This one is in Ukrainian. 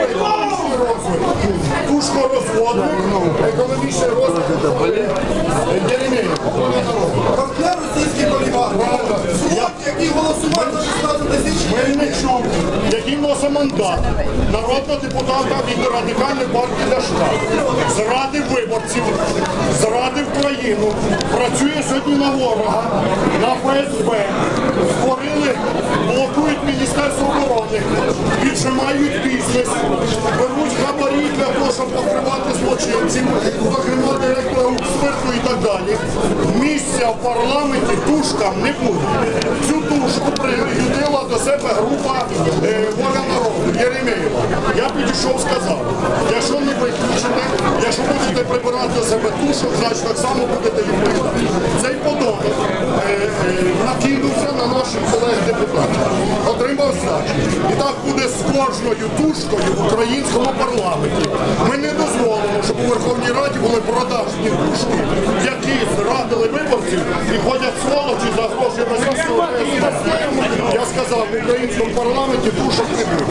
Прийняли групу економічний розвиток. Партнер російський олігарх. Злот, який голосував за 16 тисяч Мельничук, який носить мандат народного депутата від радикальної партії Ляшка, зрадив виборців, зрадив країну, працює сьогодні на ворога, на ФСБ, блокують Міністерство оборони, віджимають бізнес, беруть хабарі для того, щоб покривати злочинців, зокрема директора Укрспирту і так далі. Місця в парламенті тушкам не буде. Цю тушку приютила до себе група е, воля народу Єремєєва. Я підійшов, сказав, якщо не виключите, якщо будете прибирати до себе тушок, значить так само будете відповідати. Цей подонок е, е, накинувся на наших колег депутатів, отримав здачу. І так буде з кожною тушкою в українському парламенті. Ми не дозволимо, щоб у Верховній Раді були продажні душки, які зрадили виборців і ходять сволочі за гроші російського. Я сказав, в українському парламенті душок не буде.